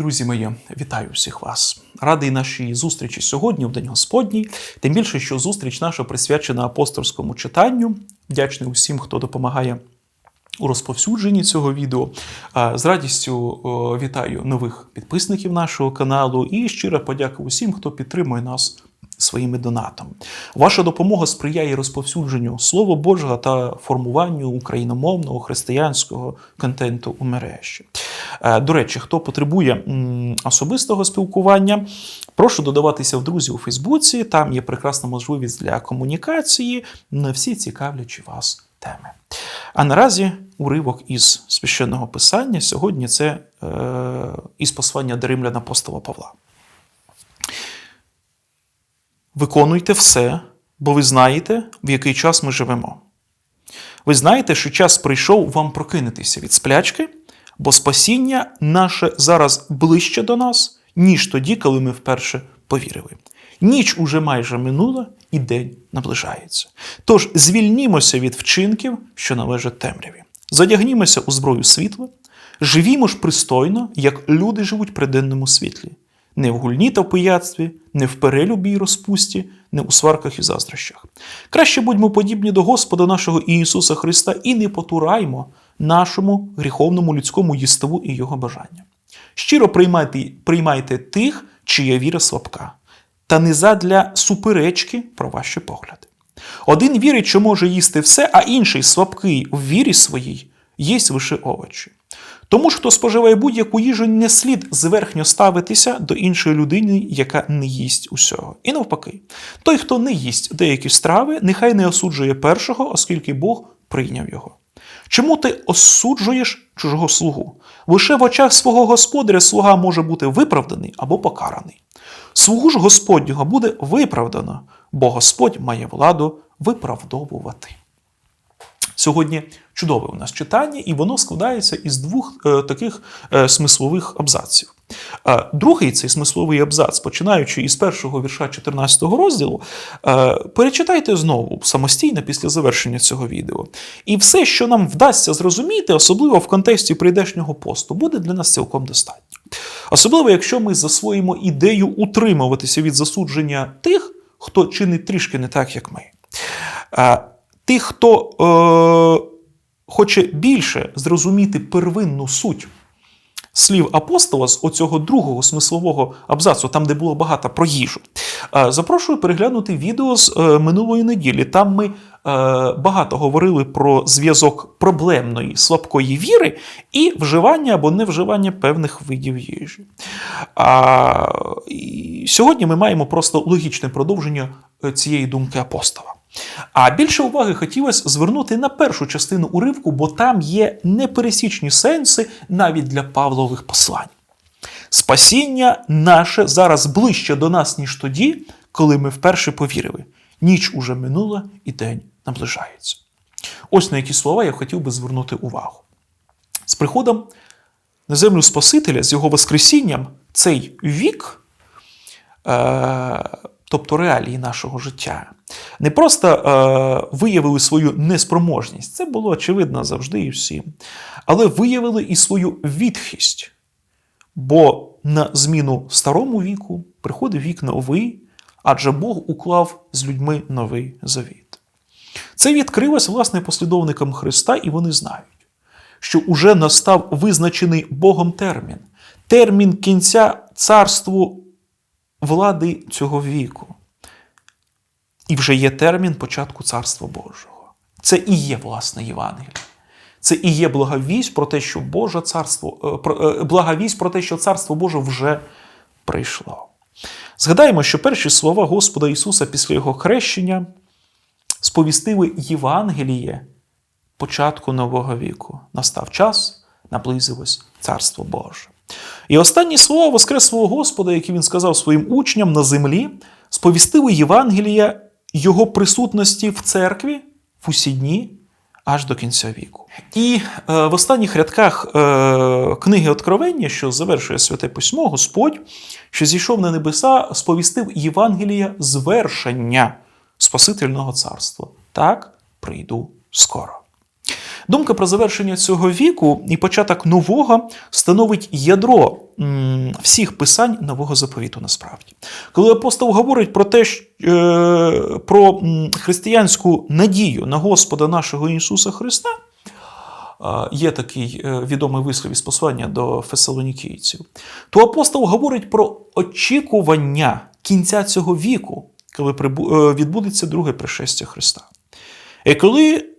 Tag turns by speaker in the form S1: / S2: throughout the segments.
S1: Друзі мої, вітаю всіх вас. Радий нашій зустрічі сьогодні, в День Господній. Тим більше, що зустріч наша присвячена апостольському читанню. Вдячний усім, хто допомагає у розповсюдженні цього відео. З радістю вітаю нових підписників нашого каналу і щира подяка усім, хто підтримує нас своїми донатами. Ваша допомога сприяє розповсюдженню Слова Божого та формуванню україномовного християнського контенту у мережі. Е, До речі, хто потребує особистого спілкування, прошу додаватися в друзі у Фейсбуці. Там є прекрасна можливість для комунікації на всі цікавлячі вас теми. А наразі уривок із священного писання сьогодні це е, із послання до римлян апостола Павла. Виконуйте все, бо ви знаєте, в який час ми живемо. Ви знаєте, що час прийшов вам прокинутися від сплячки, бо спасіння наше зараз ближче до нас, ніж тоді, коли ми вперше повірили. Ніч уже майже минула, і день наближається. Тож звільнімося від вчинків, що належать темряві. Задягнімося у зброю світла, живімо ж пристойно, як люди живуть при денному світлі. Не в гульні та в пияцтві, не в перелюбі й розпусті, не у сварках і заздрощах. Краще будьмо подібні до Господа нашого Ісуса Христа і не потураймо нашому гріховному людському єству і його бажання. Щиро приймайте, приймайте тих, чия віра слабка, та не задля суперечки про ваші погляди. Один вірить, що може їсти все, а інший слабкий в вірі своїй, їсть лише овочі. Тому ж, хто споживає будь-яку їжу, не слід зверхньо ставитися до іншої людини, яка не їсть усього. І навпаки, той, хто не їсть деякі страви, нехай не осуджує першого, оскільки Бог прийняв його. Чому ти осуджуєш чужого слугу? Лише в очах свого господаря слуга може бути виправданий або покараний. Слугу ж Господнього буде виправдано, бо Господь має владу виправдовувати. Сьогодні чудове у нас читання, і воно складається із двох е, таких е, смислових абзаців. Е, другий цей смисловий абзац, починаючи із першого вірша 14 розділу, е, перечитайте знову самостійно після завершення цього відео. І все, що нам вдасться зрозуміти, особливо в контексті прийдешнього посту, буде для нас цілком достатньо. Особливо, якщо ми засвоїмо ідею утримуватися від засудження тих, хто чинить трішки не так, як ми. Е, Тих, хто е, хоче більше зрозуміти первинну суть слів апостола з оцього другого смислового абзацу, там, де було багато про їжу, запрошую переглянути відео з е, минулої неділі. Там ми е, багато говорили про зв'язок проблемної слабкої віри і вживання або невживання певних видів їжі. А, і сьогодні ми маємо просто логічне продовження е, цієї думки апостола. А більше уваги хотілося звернути на першу частину уривку, бо там є непересічні сенси навіть для Павлових послань. Спасіння наше зараз ближче до нас, ніж тоді, коли ми вперше повірили. Ніч уже минула і день наближається. Ось на які слова я хотів би звернути увагу. З приходом на землю Спасителя, з його Воскресінням, цей вік. Е- тобто реалії нашого життя, не просто е, виявили свою неспроможність, це було очевидно завжди і всім, але виявили і свою відхисть. Бо на зміну старому віку приходить вік новий, адже Бог уклав з людьми новий завіт. Це відкрилось власне послідовникам Христа, і вони знають, що уже настав визначений Богом термін, термін кінця царству влади цього віку. І вже є термін початку Царства Божого. Це і є власне Євангеліє. Це і є благовість про те, що Боже царство, благовість про те, що Царство Боже вже прийшло. Згадаємо, що перші слова Господа Ісуса після Його хрещення сповістили Євангеліє початку нового віку. Настав час, наблизилось Царство Боже. І останні слова Воскреслого Господа, які він сказав своїм учням на землі, сповістили Євангелія його присутності в церкві в усі дні аж до кінця віку. І е, в останніх рядках е, книги Откровення, що завершує святе письмо, Господь, що зійшов на небеса, сповістив Євангелія звершення Спасительного царства. Так, прийду скоро. Думка про завершення цього віку і початок нового становить ядро всіх писань нового заповіту. Насправді, коли апостол говорить про те, е, про християнську надію на Господа нашого Ісуса Христа. Є такий е, відомий вислів із послання до фесалонікійців, то апостол говорить про очікування кінця цього віку, коли е, відбудеться друге пришестя Христа. І коли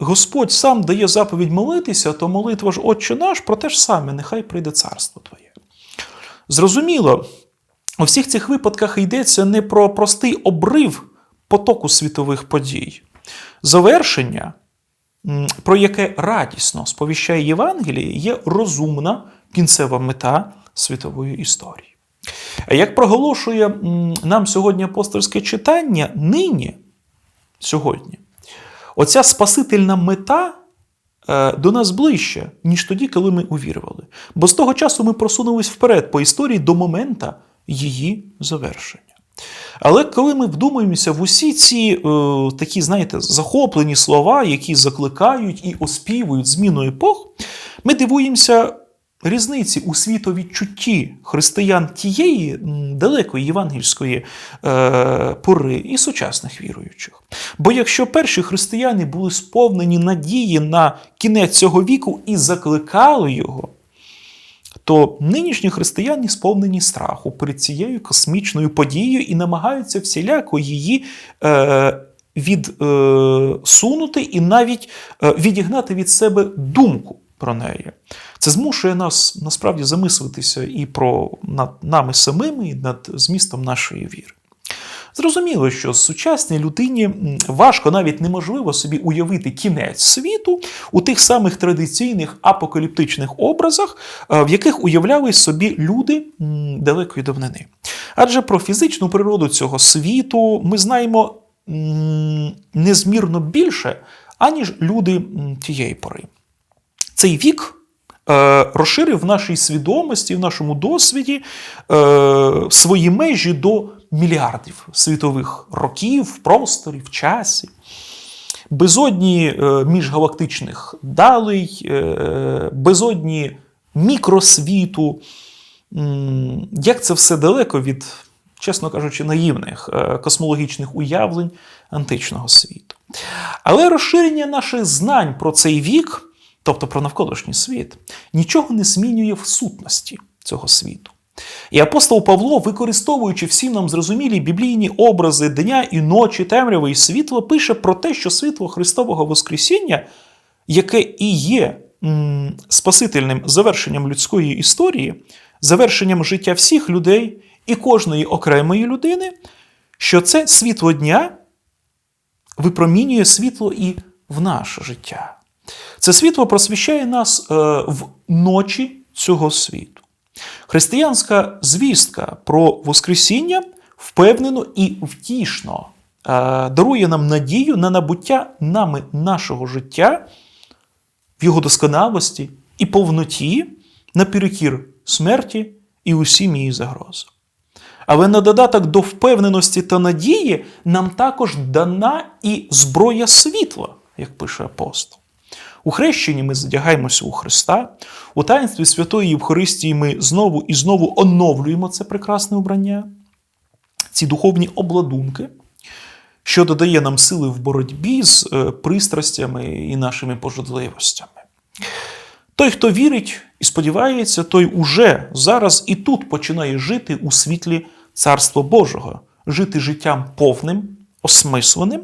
S1: Господь сам дає заповідь молитися, то молитва ж Отче наш про те ж саме, нехай прийде царство Твоє. Зрозуміло, у всіх цих випадках йдеться не про простий обрив потоку світових подій. Завершення, про яке радісно сповіщає Євангеліє, є розумна кінцева мета світової історії. Як проголошує нам сьогодні апостольське читання, нині, сьогодні, оця спасительна мета е, до нас ближче, ніж тоді, коли ми увірували. Бо з того часу ми просунулись вперед по історії до момента її завершення. Але коли ми вдумуємося в усі ці е, такі, знаєте, захоплені слова, які закликають і оспівують зміну епох, ми дивуємося різниці у світовідчутті християн тієї далекої євангельської е, пори і сучасних віруючих. Бо якщо перші християни були сповнені надії на кінець цього віку і закликали його, то нинішні християни сповнені страху перед цією космічною подією і намагаються всіляко її е, відсунути і навіть е, відігнати від себе думку про неї. Це змушує нас насправді замислитися і про над нами самими, і над змістом нашої віри. Зрозуміло, що сучасній людині важко навіть неможливо собі уявити кінець світу у тих самих традиційних апокаліптичних образах, е, в яких уявляли собі люди далекої давнини. Адже про фізичну природу цього світу ми знаємо незмірно більше, аніж люди тієї пори. Цей вік розширив в нашій свідомості, в нашому досвіді е, свої межі до мільярдів світових років, в просторі, часі. Безодні е, міжгалактичних далей, е, безодні мікросвіту. Як це все далеко від, чесно кажучи, наївних е, космологічних уявлень античного світу. Але розширення наших знань про цей вік, тобто про навколишній світ, нічого не змінює в сутності цього світу. І апостол Павло, використовуючи всі нам зрозумілі біблійні образи дня і ночі, темряви і світла, пише про те, що світло Христового Воскресіння, яке і є м, спасительним завершенням людської історії, завершенням життя всіх людей і кожної окремої людини, що це світло дня випромінює світло і в наше життя. Це світло просвіщає нас е, в ночі цього світу. Християнська звістка про Воскресіння впевнено і втішно е, дарує нам надію на набуття нами нашого життя в його досконалості і повноті наперекір смерті і усім її загрози. Але на додаток до впевненості та надії нам також дана і зброя світла, як пише апостол. У хрещенні ми задягаємося у Христа, у таїнстві Святої Євхаристії ми знову і знову оновлюємо це прекрасне обрання, ці духовні обладунки, що додає нам сили в боротьбі з е, пристрастями і нашими пожадливостями. Той, хто вірить і сподівається, той уже зараз і тут починає жити у світлі Царства Божого, жити життям повним, осмисленим,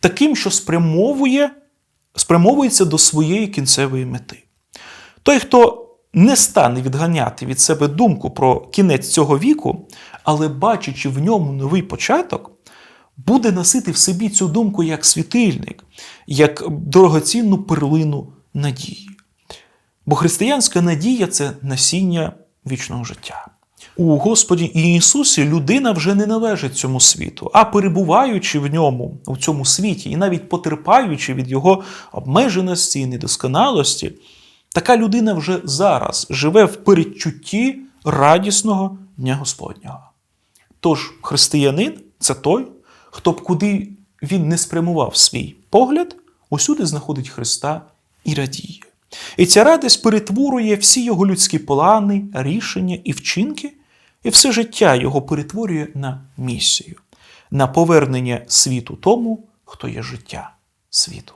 S1: таким, що спрямовує, спрямовується до своєї кінцевої мети. Той, хто не стане відганяти від себе думку про кінець цього віку, але бачачи в ньому новий початок, буде носити в собі цю думку як світильник, як дорогоцінну перлину надії. Бо християнська надія це насіння вічного життя. У Господі Ісусі людина вже не належить цьому світу, а перебуваючи в ньому, у цьому світі, і навіть потерпаючи від його обмеженості і недосконалості, така людина вже зараз живе в передчутті радісного Дня Господнього. Тож християнин це той, хто б куди він не спрямував свій погляд, усюди знаходить Христа і радіє. І ця радість перетворює всі його людські плани, рішення і вчинки, і все життя його перетворює на місію, на повернення світу тому, хто є життя світу.